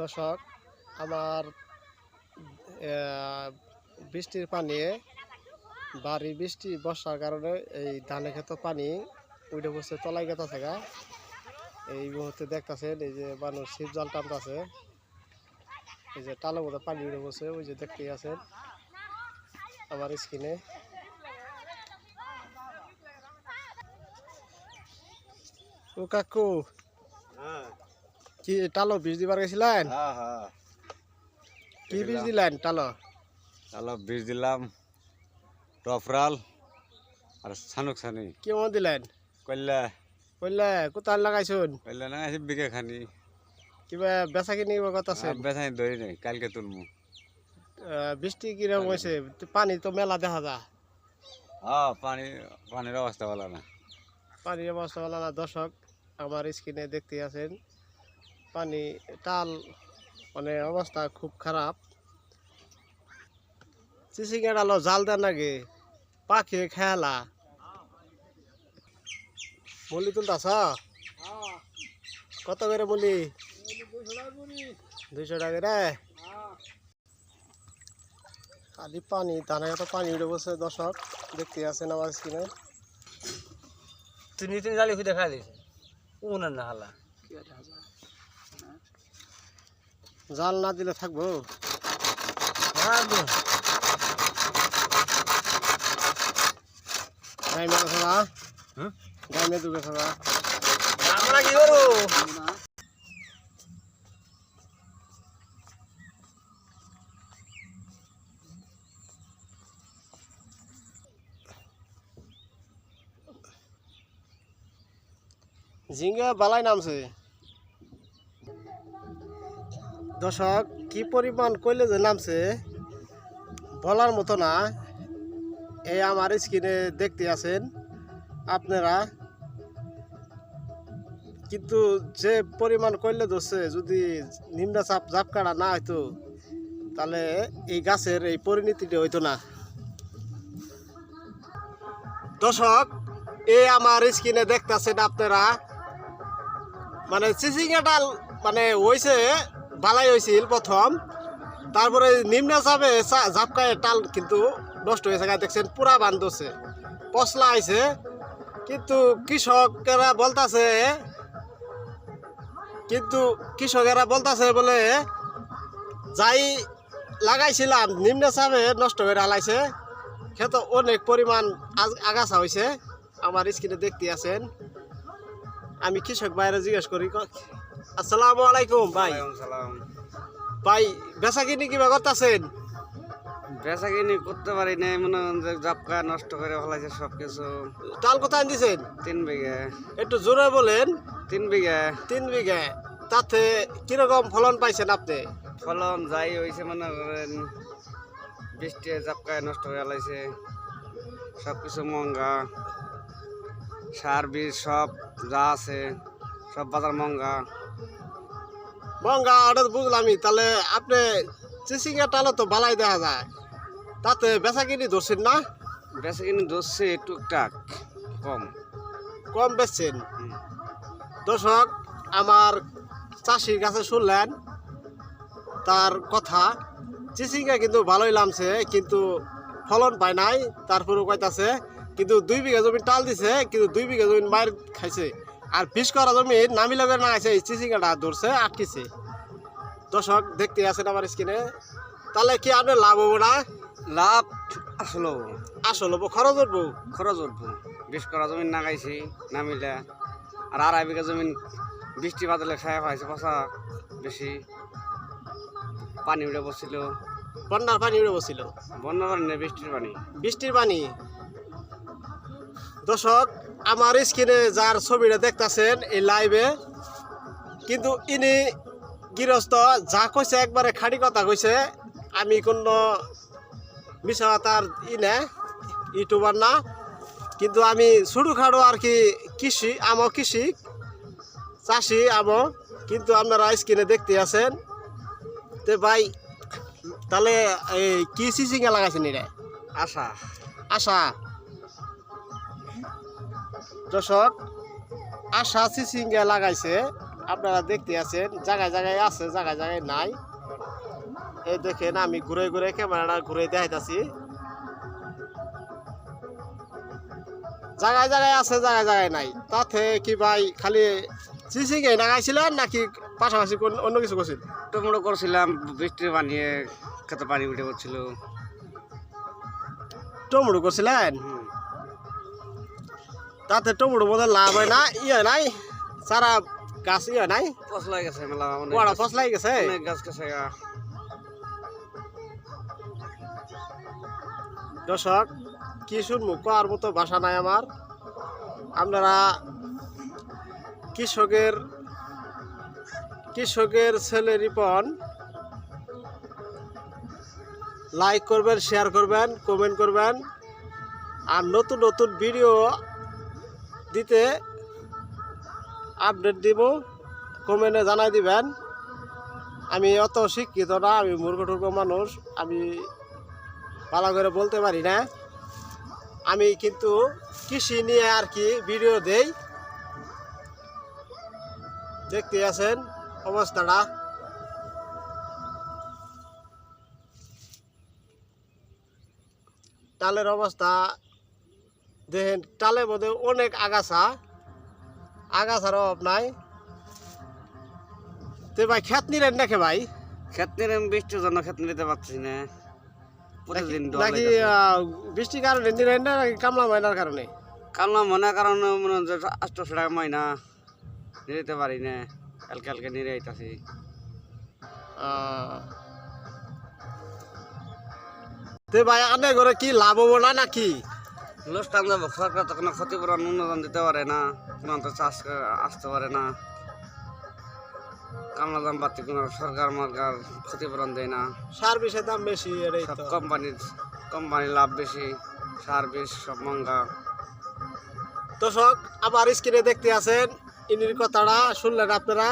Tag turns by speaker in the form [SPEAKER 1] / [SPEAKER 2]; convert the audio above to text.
[SPEAKER 1] দর্শক, আমার বৃষ্টির পানি বাড়ি বৃষ্টি, বর্ষার কারণে এই ধানে ক্ষেত পানি উঠে বসে তলাই গেতা থাকা। এই মুহূর্তে দেখতাছেন এই যে মানুষ শিব জল টানতেছে। এই যে টালো মতো পানি উঠে বসে ওই যে দেখতেই আছেন আমার স্কিনে ও কাকু কি টালো বীজ দিবার গেছিলেন?
[SPEAKER 2] হ্যাঁ হ্যাঁ।
[SPEAKER 1] কি বীজ দিলেন টালো?
[SPEAKER 2] তাহলে বীজ দিলাম টফরাল আর সানুক সানি
[SPEAKER 1] কেমন দিলেন?
[SPEAKER 2] কইলা।
[SPEAKER 1] বললে কোথায় লাগাইছুন?
[SPEAKER 2] কইলা আছে বিঘা খানি।
[SPEAKER 1] কিবা বেচা কিনি কথা আছে?
[SPEAKER 2] বেসাই ধরি নাই কালকে তুলমু।
[SPEAKER 1] বৃষ্টি কীরকম হয়েছে? পানি তো মেলা দেখা যা
[SPEAKER 2] হ্যাঁ পানি পানির অবস্থা ভালো না।
[SPEAKER 1] পানির অবস্থা ভালো না। দর্শক আমার স্ক্রিনে দেখতে আছেন পানি টাল মানে অবস্থা খুব খারাপ। চিচিঙ্গা ডালো জাল দেন নাকি পাখি খেয়ালা মুলি তুলতাছ? কত করে মুলি দুইশো টাকা রে। খালি পানি ধানে এত পানি উঠে বসে দর্শক দেখতে আছেন আমার স্ক্রিনে
[SPEAKER 3] তিনি তিনি জালি খুঁজে খাই দিয়েছে উনার না হালা।
[SPEAKER 1] জাল না দিলে থাকব। দুবে
[SPEAKER 3] আমরা কি করব?
[SPEAKER 1] ঝিঙ্গা বালাই নামছে। দর্শক, কি পরিমাণ কইলে যে নামছে, বলার মতো না। এই আমার স্ক্রিনে দেখতে আছেন আপনারা। কিন্তু যে পরিমাণ কইলে ধরছে, যদি নিম্ন চাপ জাপ কাটা না হইতো, তাহলে এই গাছের এই পরিণতিটা হইতো না। দর্শক, এই আমার স্ক্রিনে দেখতেছেন আপনারা। মানে চিচিঙ্গা ডাল মানে হয়েছে বালাই হয়েছিল প্রথম তারপরে নিম্ন চাপে ঝাপকায় টাল কিন্তু নষ্ট হয়েছে দেখছেন পুরা বান্ধছে পশলা আইছে কিন্তু কৃষকেরা বলতাছে, কিন্তু কৃষকেরা বলতাছে বলে, যাই লাগাইছিলাম নিম্ন চাপে নষ্ট হয়ে হালাইছে ক্ষেত অনেক পরিমাণ আগ- আগাছা হয়েছে আমার স্ক্রিনে দেখতে আছেন। আমি কৃষক বাইরে জিজ্ঞেস করি আসসালামু আলাইকুম ভাই। ভাই বেচা কিনি কিবা করতেছেন?
[SPEAKER 2] বেচা কিনি করতে পারি নাই মনে যে জাপকা নষ্ট করে ফেলাইছে সব কিছু
[SPEAKER 1] টাল কোথায় দিছেন
[SPEAKER 2] তিন বিঘা।
[SPEAKER 1] একটু জোরে বলেন।
[SPEAKER 2] তিন বিঘা।
[SPEAKER 1] তিন বিঘা। তাতে কীরকম ফলন পাইছেন আপনি?
[SPEAKER 2] ফলন যাই হয়েছে মনে করেন বৃষ্টি জাপকায় নষ্ট হয়ে ফেলাইছে। সব কিছু মহঙ্গা সার বীজ সব যা আছে সব বাজার মহঙ্গা
[SPEAKER 1] মঙ্গা অর্ডার বুঝলামই তাহলে আপনি চিচিঙ্গা টালে তো বালাই দেখা যায়। তাতে বেচা কিনি ধরছেন না?
[SPEAKER 2] বেশি কিনে ধরছে টুকটাক কম।
[SPEAKER 1] কম বেচছেন? দর্শক আমার চাষির কাছে শুনলেন তার কথা। চিচিঙ্গা কিন্তু ভালোই লামছে কিন্তু ফলন পায় নাই তারপরেও কইতাছে কিন্তু দুই বিঘা জমি টাল দিছে কিন্তু দুই বিঘা জমি মার খাইছে। আর বিশ করা জমি নামি লগে না আছে চিচিঙ্গাটা ধরছে আটকিছে। দর্শক দেখতে আছেন আমার স্কিনে তাহলে কি আপনার লাভ হব না?
[SPEAKER 2] লাভ আসলো।
[SPEAKER 1] আসল হব খরচ উঠবো
[SPEAKER 2] খরচ উঠবো বিশ করা জমিন নাগাইছি নামিলে। আর আড়াই বিঘা জমিন বৃষ্টি বাদলে খায় পাইছে পচা বেশি। পানি উঠে বসছিল।
[SPEAKER 1] বন্যার পানি উঠে বসছিল।
[SPEAKER 2] বন্যার পানি বৃষ্টির পানি?
[SPEAKER 1] বৃষ্টির পানি। দর্শক আমার স্ক্রিনে যার ছবিটা দেখতাছেন এই লাইভে কিন্তু ইনি গৃহস্থ যা কইছে একবারে খাড়ি কথা কইছে আমি কোনো মিশা তার ই না ইউটিউবার না কিন্তু আমি ছোটো খাটো আর কি কৃষি আমো কৃষি চাষি আমো কিন্তু আপনারা স্ক্রিনে দেখতে আছেন। তে ভাই তাহলে এই কি চিচিঙ্গা লাগাইছেন এটা?
[SPEAKER 2] আশা।
[SPEAKER 1] আশা। দর্শক আশা চিচিঙ্গা লাগাইছে। আপনারা দেখতে আছেন জায়গায় জায়গায় আছে জায়গায় জায়গায় নাই। এই দেখেন আমি ঘুরে ঘুরে ক্যামেরাটা ঘুরে দেখাইতাছি। জায়গায় জায়গায় আছে জায়গায় জায়গায় নাই। তাতে কি ভাই খালি এই লাগাইছিলেন নাকি পাশাপাশি কোন- অন্য কিছু করছিল
[SPEAKER 2] টমেটো করছিলাম বৃষ্টির পানিয়ে খেতে পানি উঠে পড়ছিল।
[SPEAKER 1] টমেটো করছিলেন। তাতে টমেটো বোধ লাভ হয় না ইয়ে নাই সারা গাছ ইয়ে নাই।
[SPEAKER 2] ফসলাই গেছে মেলা
[SPEAKER 1] বড় ফসলাই গেছে।
[SPEAKER 2] গাছ গেছে
[SPEAKER 1] দর্শক কি শুনব কর মতো ভাষা নাই আমার। আপনারা কৃষকের কৃষকের ছেলে রিপন লাইক করবেন শেয়ার করবেন কমেন্ট করবেন। আর নতুন নতুন ভিডিও দিতে আপডেট দিব কমেন্টে জানাই দিবেন। আমি অত শিক্ষিত না, আমি মূর্খ টুর্খ মানুষ, আমি ভালো করে বলতে পারি না। আমি কিন্তু কৃষি নিয়ে আর কি ভিডিও দেই। দেখতে আছেন অবস্থাটা। টালের অবস্থা দেখেন টালের মধ্যে অনেক আগাছা। আগাছার অভাব নাই। তে ভাই খেত নিলেন নাকি ভাই?
[SPEAKER 2] খেত নিয়ে আমি বৃষ্টির জন্য খেত নিতে পারছি না।
[SPEAKER 1] নাকি বৃষ্টির কারণে নিলেন না নাকি কামলা মাইনার কারণে?
[SPEAKER 2] কারণ মনে কারণ মনে হচ্ছে আটশো টাকা ময়না নিতে পারি না। কালকে কালকে নিয়ে আইতাছি।
[SPEAKER 1] তে ভাই আনে করে কি লাভ হব না নাকি?
[SPEAKER 2] লোকটান যাব সরকার তো কোনো ক্ষতিপূরণ অনুদান দিতে পারে না কোনো তো চাষ আসতে পারে না কামলা দাম বাড়তি কোনো সরকার মার্কার ক্ষতিপূরণ দেয় না
[SPEAKER 1] সার বিষের দাম বেশি
[SPEAKER 2] সব কোম্পানির কোম্পানির লাভ বেশি সার বিষ সব মহঙ্গা
[SPEAKER 1] দর্শক আবার স্ক্রিনে দেখতে আছেন ইনির কথাটা শুনলেন আপনারা